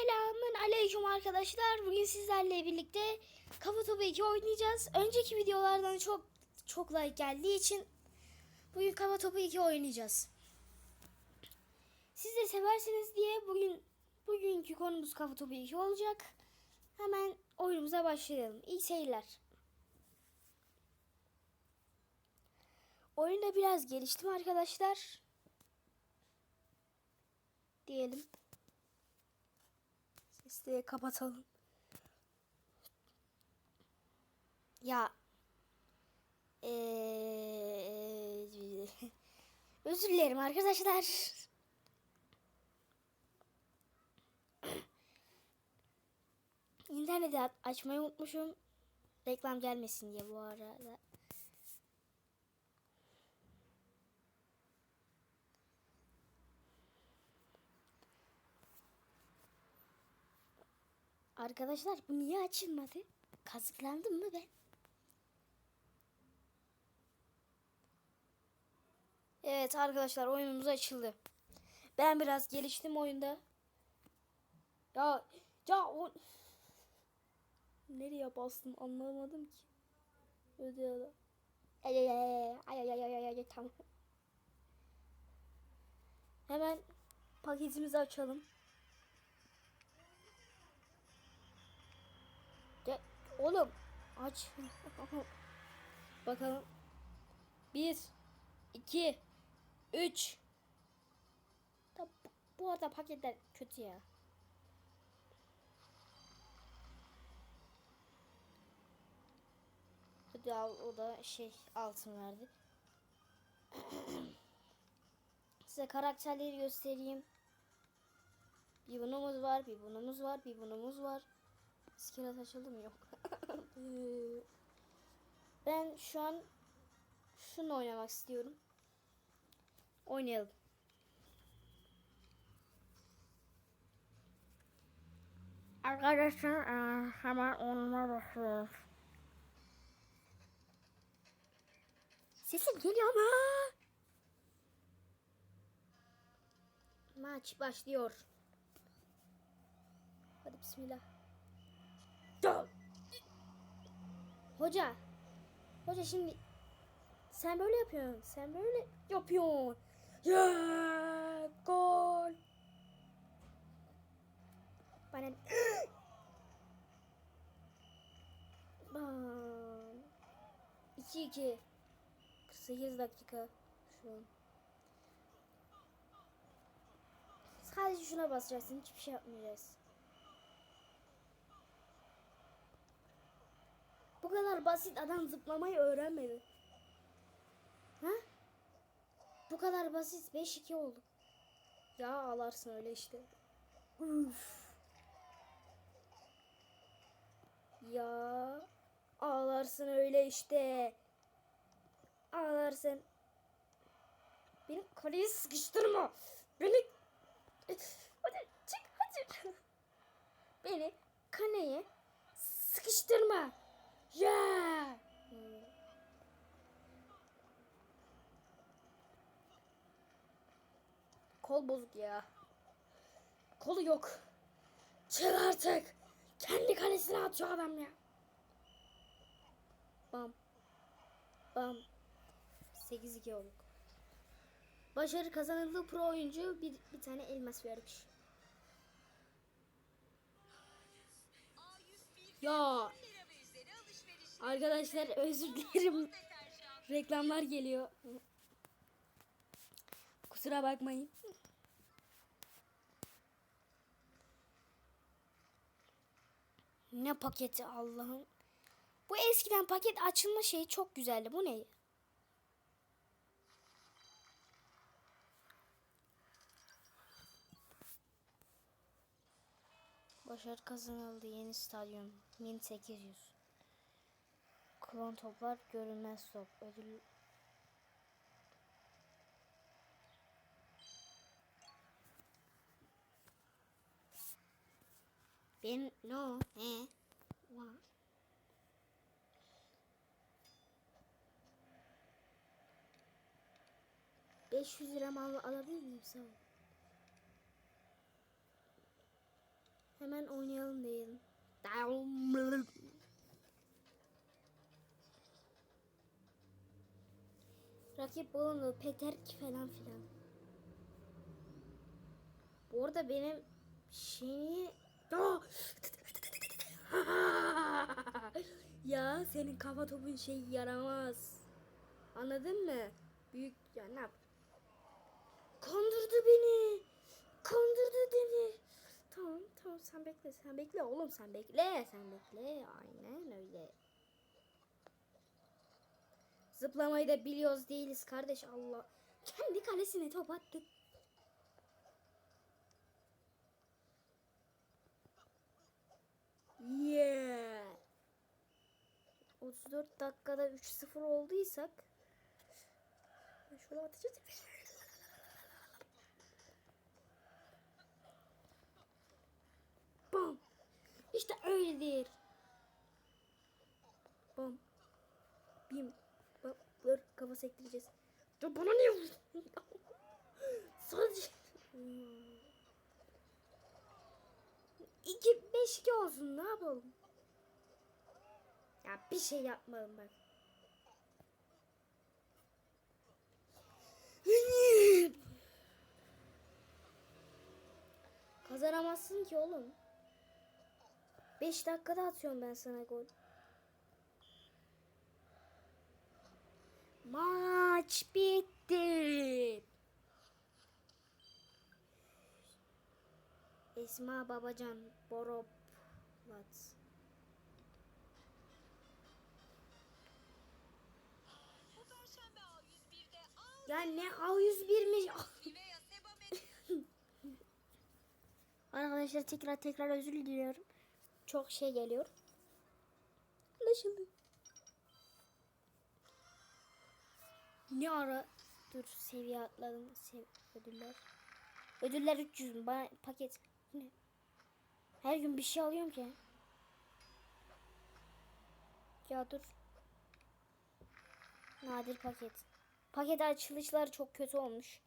Selamın aleyküm arkadaşlar. Bugün sizlerle birlikte Kafa Topu 2 oynayacağız. Önceki videolardan çok çok like geldiği için bugün Kafa Topu 2 oynayacağız. Siz de seversiniz diye bugün bugünkü konumuz Kafa Topu 2 olacak. Hemen oyunumuza başlayalım. İyi seyirler. Oyunda biraz geliştim arkadaşlar. Diyelim. Sesleri kapatalım. Ya. Ee, özür dilerim arkadaşlar. İnterneti açmayı unutmuşum. Reklam gelmesin diye bu arada. Arkadaşlar bu niye açılmadı? Kazıklandım mı ben? Evet arkadaşlar oyunumuz açıldı. Ben biraz geliştim oyunda. Ya ya o nereye bastım anlamadım ki. Öde Ay ay ay ay ay ay ay ay tamam. Hemen paketimizi açalım. Oğlum aç. Bakalım. Bir, iki, üç. Da, bu arada paketler kötü ya. Hadi al o da şey altın verdi. Size karakterleri göstereyim. Bir bunumuz var, bir bunumuz var, bir bunumuz var. İskelet açıldı mı? Yok. Ben şu an şunu oynamak istiyorum. Oynayalım. Arkadaşlar eee, hemen onunla başlıyoruz. Sesim geliyor mu? Maç başlıyor. Hadi bismillah. Hoca. Hoca şimdi sen böyle yapıyorsun. Sen böyle yapıyorsun. Yeah, gol. Bana Bam. 2-2. 48 dakika şu. Sadece şuna basacaksın. Hiçbir şey yapmayacaksın. Kadar basit adam zıplamayı öğrenmedi. Ha? Bu kadar basit 5-2 oldu. Ya ağlarsın öyle işte. Uf. Ya ağlarsın öyle işte. Ağlarsın. Beni kaleye sıkıştırma. Beni hadi çık hadi. Beni kaleye sıkıştırma. Yeah. Kol bozuk ya. Kolu yok. Çık artık. Kendi kalesine atıyor adam ya. Bam. Bam. 8-2 olduk. Başarı kazanıldı pro oyuncu bir, bir tane elmas vermiş. Ya arkadaşlar özür dilerim. Reklamlar geliyor. Kusura bakmayın. Ne paketi Allah'ım. Bu eskiden paket açılma şeyi çok güzeldi. Bu ne? Başarı kazanıldı yeni stadyum 1800. Klon toplar görünmez top. Ödül Ben no ne? Wa. Beş yüz lira mal alabilir miyim sağ ol. Hemen oynayalım diyelim. Rakip bulundu. Peterk falan filan. Bu arada benim şeyi... Aa! ya senin kafa topun şey yaramaz. Anladın mı? Büyük ya ne yap? Kandırdı beni. Kandırdı beni. Tamam tamam sen bekle sen bekle oğlum sen bekle sen bekle aynen öyle. Zıplamayı da biliyoruz değiliz kardeş Allah. Kendi kalesine top attık. Yeah. 34 dakikada 3-0 olduysak şöyle atacağız. Bam. İşte öyledir. Bam. Bim. Kafa sektireceğiz. Dur bana niye? Sadece. İki, beş iki olsun ne yapalım? Ya bir şey yapmalım bak. Kazanamazsın ki oğlum. 5 dakikada atıyorum ben sana gol. Maç bitti. Esma Babacan Borop A101'de Ya ne A101'miş. Alvivea Seba Med- Arkadaşlar tekrar tekrar özür diliyorum. Çok şey geliyor. Anlaşıldı. Ne ara? Dur seviye atladım. Sev ödüller. Ödüller 300 mü? Bana paket. Ne? Her gün bir şey alıyorum ki. Ya dur. Nadir paket. Paket açılışları çok kötü olmuş.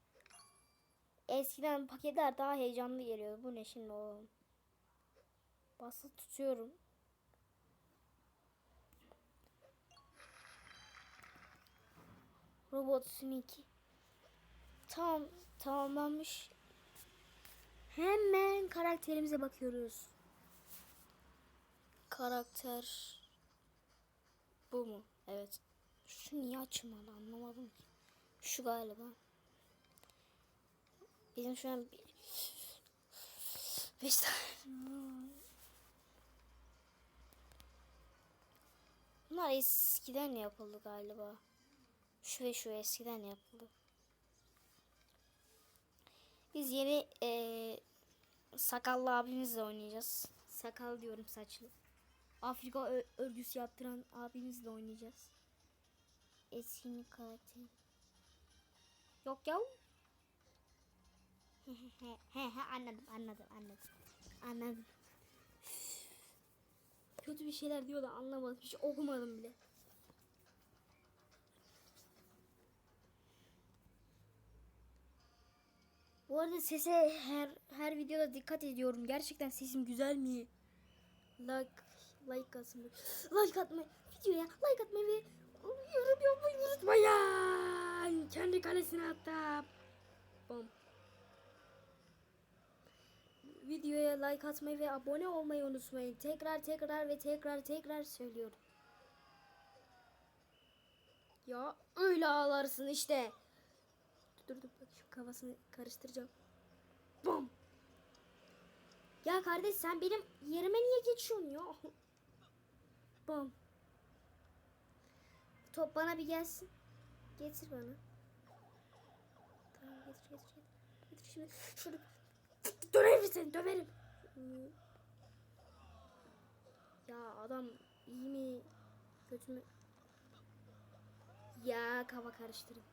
Eskiden paketler daha heyecanlı geliyordu. Bu ne şimdi oğlum? Bası tutuyorum. Robot Sneaky. Tamam, tamamlanmış. Hemen karakterimize bakıyoruz. Karakter bu mu? Evet. Şu niye açılmadı anlamadım ki. Şu galiba. Bizim şu an bir... Beş tane. Bunlar eskiden yapıldı galiba. Şu ve şu eskiden yapıldı. Biz yeni eee sakallı abimizle oynayacağız. Sakal diyorum saçlı. Afrika örgüsü yaptıran abimizle oynayacağız. Etkinlik karakteri. Yok ya. he he he anladım anladım anladım. Anladım. Kötü bir şeyler diyor da anlamadım. Hiç okumadım bile. Bu arada sese her her videoda dikkat ediyorum. Gerçekten sesim güzel mi? Like like atmayı, like atmayı, videoya like atmayı ve yorum yapmayı unutmayın. Kendi kalesine attım. Bom. Videoya like atmayı ve abone olmayı unutmayın. Tekrar tekrar ve tekrar tekrar söylüyorum. Ya öyle ağlarsın işte. Dur dur bak şu kafasını karıştıracağım. Bom. Ya kardeş sen benim yerime niye geçiyorsun ya? Bom. Top bana bir gelsin. Getir bana. Tamam getir getir getir. Getir şimdi. Şunu. Döverim seni döverim. Ya adam iyi mi? Kötü mü? Ya kafa karıştırın.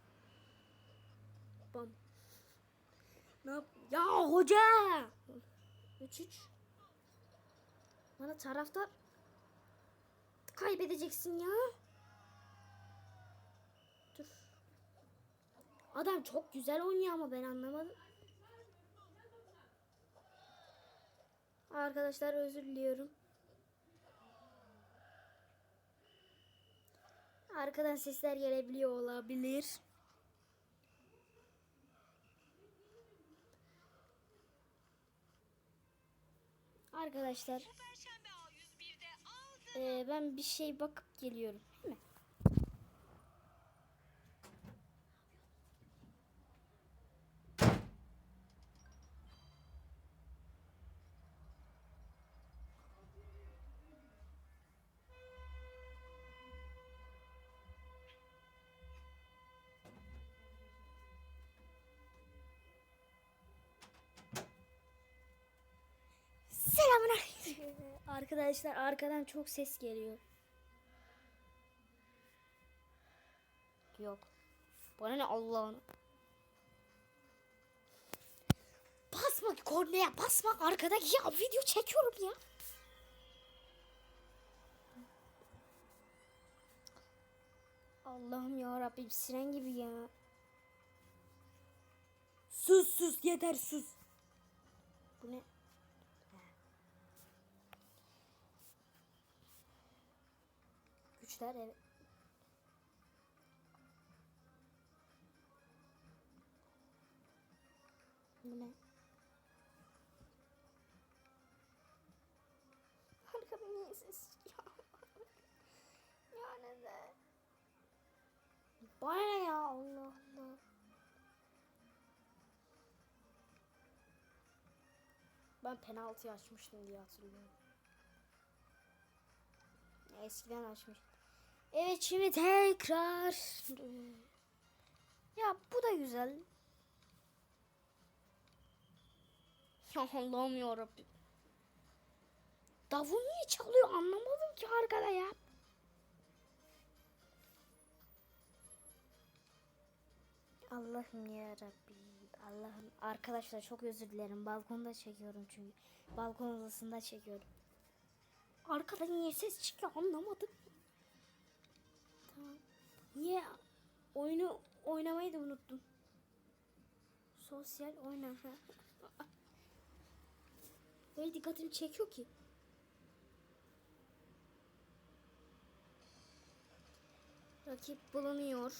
Bam. Ne yap? Ya hoca! 3-3. Bana taraftar kaybedeceksin ya. Dur. Adam çok güzel oynuyor ama ben anlamadım. Arkadaşlar özür diliyorum. Arkadan sesler gelebiliyor olabilir. Arkadaşlar Perşembe A101'de aldı. e, ben bir şey bakıp geliyorum. Arkadaşlar arkadan çok ses geliyor. Yok. Bana ne Allah'ın. Basma kornaya basma arkadaki ya video çekiyorum ya. Allah'ım ya Rabbim siren gibi ya. Sus sus yeter sus. Bu ne? Güçler evet. Bu ne? Arkada niye ses ya ne de? Bana ya Allah Allah. Ben penaltı açmıştım diye hatırlıyorum. Eskiden açmıştım. Evet şimdi tekrar. Ya bu da güzel. Ya Allah'ım yarabbim. Davul niye çalıyor anlamadım ki arkada ya. Allah'ım yarabbim. Allah'ım. Arkadaşlar çok özür dilerim. Balkonda çekiyorum çünkü. Balkon odasında çekiyorum. Arkada niye ses çıkıyor anlamadım. Niye oyunu oynamayı da unuttum. Sosyal oyna. Böyle dikkatimi çekiyor ki. Rakip bulunuyor.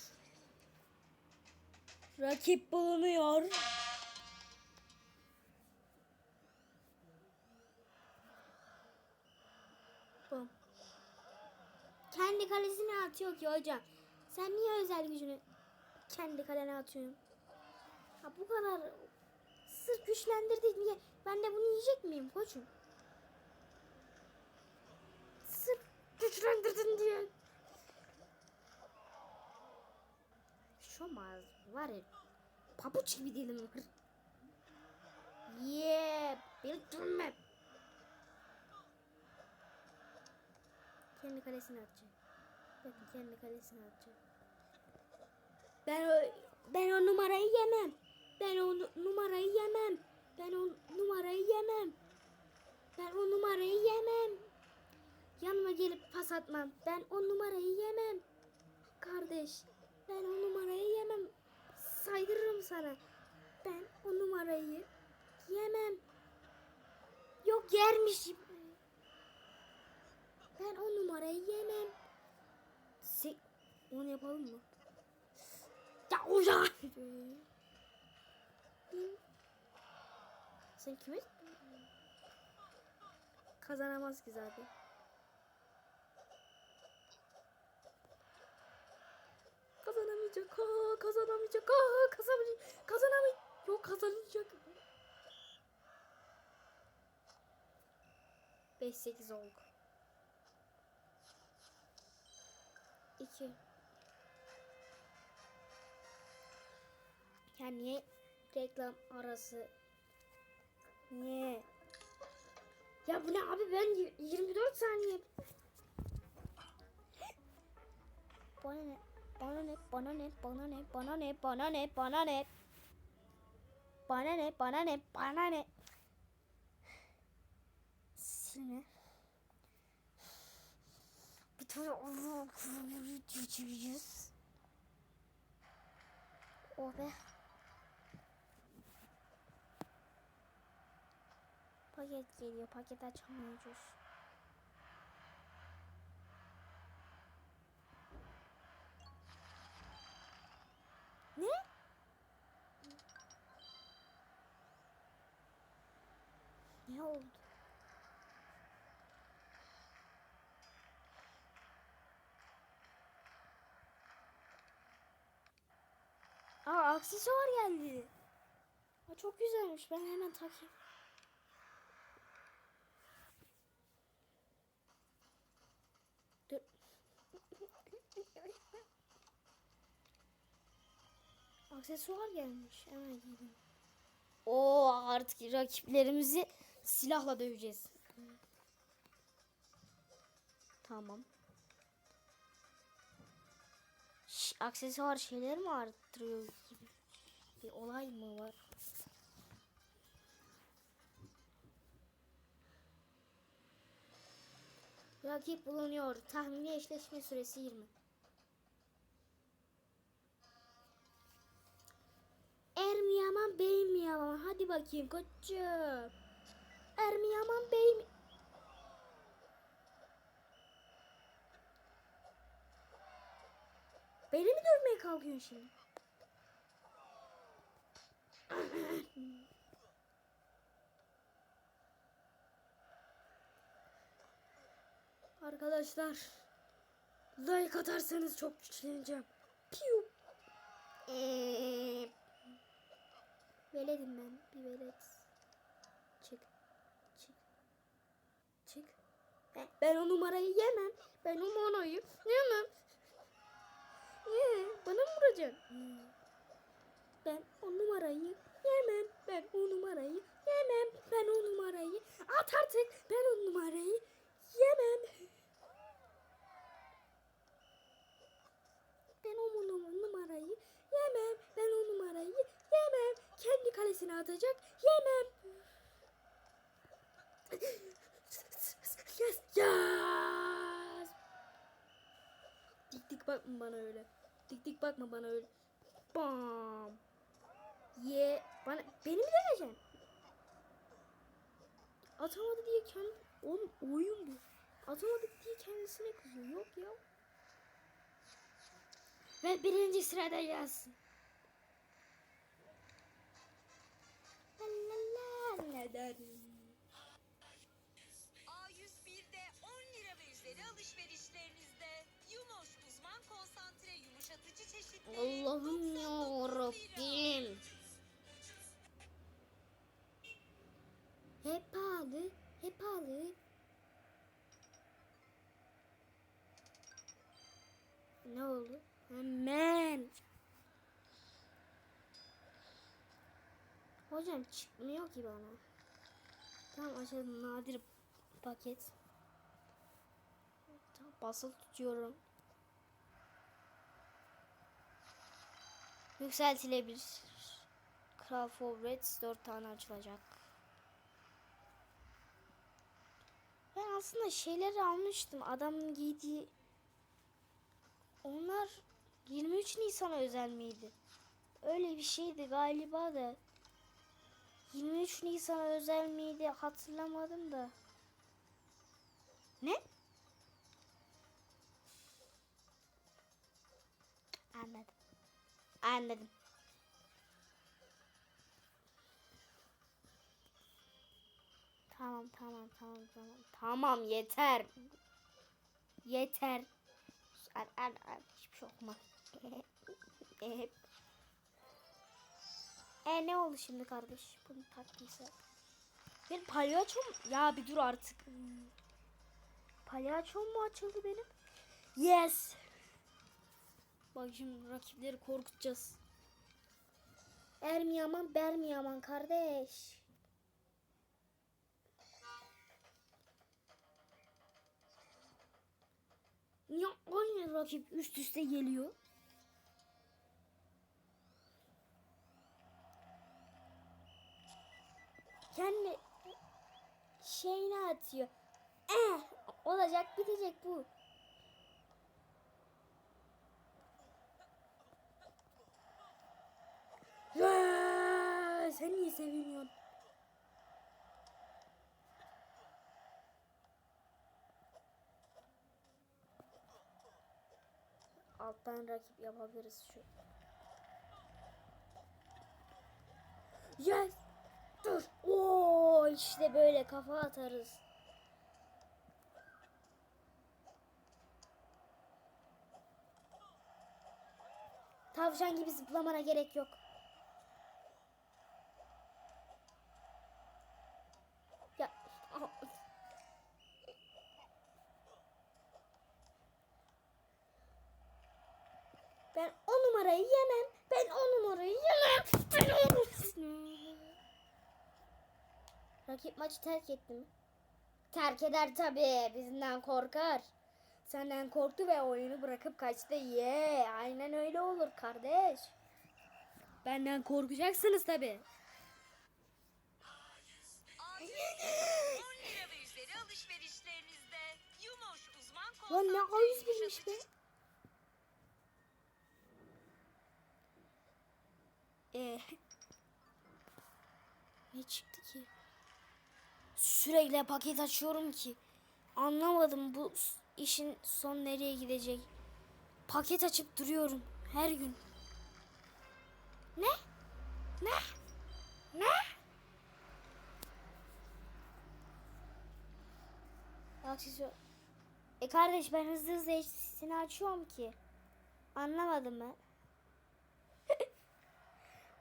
Rakip bulunuyor. Kendi kalesine atıyor ki hocam. Sen niye özel gücünü kendi kalene atıyorsun? Ha bu kadar sırf güçlendirdik diye ben de bunu yiyecek miyim koçum? Sırf güçlendirdin diye. Şu mağaz var ya pabuç gibi dilim var. Yeah, bildirme. Kendi kalesine atacak. Bakın kendi kalesine atacak. Ben o, ben o numarayı yemem. Ben o nu- numarayı yemem. Ben o numarayı yemem. Ben o numarayı yemem. Yanıma gelip pas atmam. Ben o numarayı yemem. Kardeş, ben o numarayı yemem. Saydırırım sana. Ben o numarayı yemem. Yok yermişim. Ben o numarayı yemem. Onu yapalım mı? Ya uyan. Sen kime? Kazanamaz ki zaten. Kazanamayacak. Ha, kazanamayacak. Ha, kazanamayacak. Kazanamayacak. Yok kazanacak. 5-8 olduk. 2 Ya niye reklam arası? Niye? Ya bu ne abi ben y- 24 saniye. Bana ne? Bana ne? Bana ne? Bana ne? Bana ne? Bana ne? Bana ne? Bana ne? Bana ne? Bana ne? Silme. Bir tane Allah video çekeceğiz. O be. Paket geliyor. Paket açamıyoruz. Ne? Ne oldu? Aa aksesuar geldi. Aa, çok güzelmiş. Ben hemen takayım. Dur. Aksesuar gelmiş. Hemen giydim. Oo artık rakiplerimizi silahla döveceğiz. Tamam. Ş- aksesuar şeyler mi arttırıyor gibi bir olay mı var? Rakip bulunuyor. Tahmini eşleşme süresi 20. Er mi yaman bey mi yaman? Hadi bakayım koçum. Er mi yaman bey mi? Beni mi dövmeye kalkıyorsun şimdi? Arkadaşlar like atarsanız çok güçleneceğim. Piu. Eee. Veledim ben. Bir velet. Çık. Çık. Çık. Ben, o numarayı yemem. Ben o numarayı yemem. Niye? Bana mı vuracaksın? Ben o numarayı yemem. Ben o numarayı yemem. Ben o numarayı at artık. Ben o numarayı yemem. Ben o num- numarayı yemem. Ben o numarayı yemem. Kendi kalesine atacak. Yemem. Yes. Yes. Dik dik bakma bana öyle. Dik dik bakma bana öyle. Bam. Ye. Bana beni mi döveceksin? Atamadı diye kendi oğlum oyun bu. Atamadık diye kendisine kızıyor. Yok ya. Ve birinci sırada neden? A101'de 10 lira ve üzeri alışverişlerinizde Yumoş uzman konsantre yumuşatıcı çeşitleri Allah'ım 99 ya lira. Rabbim. Hep pahalı, hep pahalı. Ne oldu? Hemen. Hocam çıkmıyor ki bana. Tamam açalım nadir paket. Tamam basılı tutuyorum. Yükseltilebilir. Kral Favorites 4 tane açılacak. Ben aslında şeyleri almıştım. Adamın giydiği onlar 23 Nisan'a özel miydi? Öyle bir şeydi galiba da. 23 Nisan'a özel miydi hatırlamadım da. Ne? Anladım. Anladım. Tamam tamam tamam tamam. Tamam yeter. Yeter. Ar ar ar hiçbir şey okuma. Hep. e ne oldu şimdi kardeş? Bunu taktıysa. Bir palyaço mu? Ya bir dur artık. Palyaço mu açıldı benim? Yes. Bak şimdi rakipleri korkutacağız. Er mi yaman ber mi yaman kardeş. Niye aynı rakip üst üste geliyor? kendi şeyini atıyor. Eh, olacak bitecek bu. Ya, sen niye seviniyorsun? Alttan rakip yapabiliriz şu. Yes! Dur. Oo işte böyle kafa atarız. Tavşan gibi zıplamana gerek yok. Ya. Ben o numarayı yemem. Ben o numarayı yemem. Ben o Rakip maçı terk etti mi? Terk eder tabii. Bizden korkar. Senden korktu ve oyunu bırakıp kaçtı. Ye, aynen öyle olur kardeş. Benden korkacaksınız tabii. A101 10 lira ve üzeri alışverişlerinizde Yumoş uzman Lan ne konsantre A101'miş be? Ee, ne çıktı ki? Sürekli paket açıyorum ki. Anlamadım bu işin son nereye gidecek. Paket açıp duruyorum her gün. Ne? Ne? Ne? Aksesuar. E kardeş ben hızlı hızlı hepsini açıyorum ki. Anlamadım ben.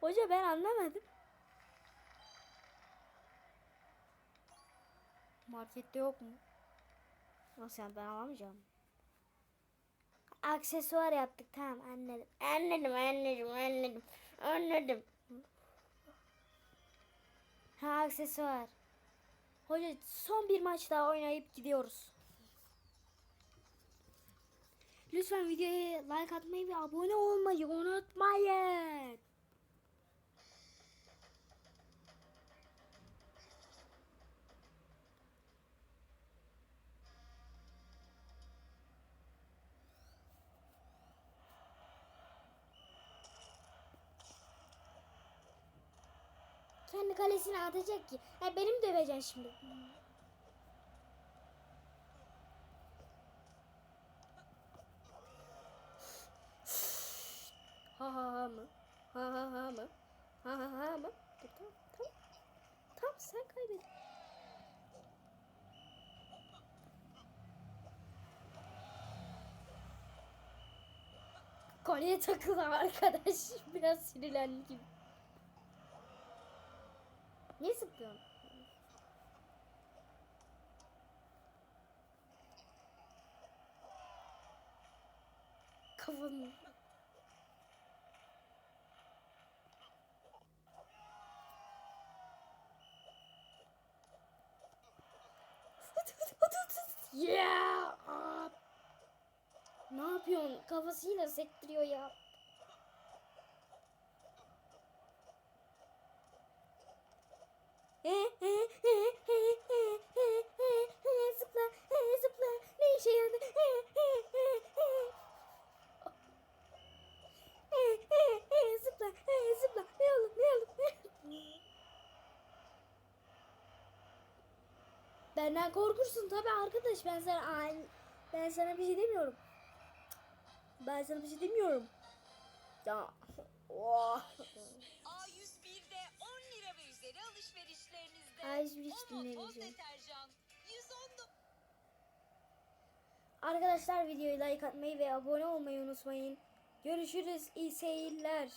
Hoca ben anlamadım. Markette yok mu? Nasıl yani ben alamayacağım. Aksesuar yaptık tamam anladım. Anladım anladım anladım. Anladım. Ha aksesuar. Hoca son bir maç daha oynayıp gidiyoruz. Lütfen videoya like atmayı ve abone olmayı unutmayın. Kendi kalesine atacak ki. Ha, benim döveceksin şimdi. Ha ha ha mı? Ha ha ha mı? Ha ha ha mı? Dur, tamam tamam. Tamam sen kaybet. Kolye takılı arkadaş. Biraz sinirlendi gibi. Niye zıplıyorsun? Kafanı. Yeah! Ne yapıyorsun? Kafasıyla sektiriyor ya. Zıpla, zıpla. Ne işe yaradı? Zıpla, zıpla. Ne olur, ne olur. Benden korkursun tabii arkadaş. Ben sana aynı ben sana bir şey demiyorum. Ben sana bir şey demiyorum. Ya. Oh. A101'de 10 lira ve üzeri alışverişlerinizde A101 hiç Omo toz dinlemeyeceğim. deterjan 119 Arkadaşlar videoyu like atmayı ve abone olmayı unutmayın. Görüşürüz. İyi seyirler.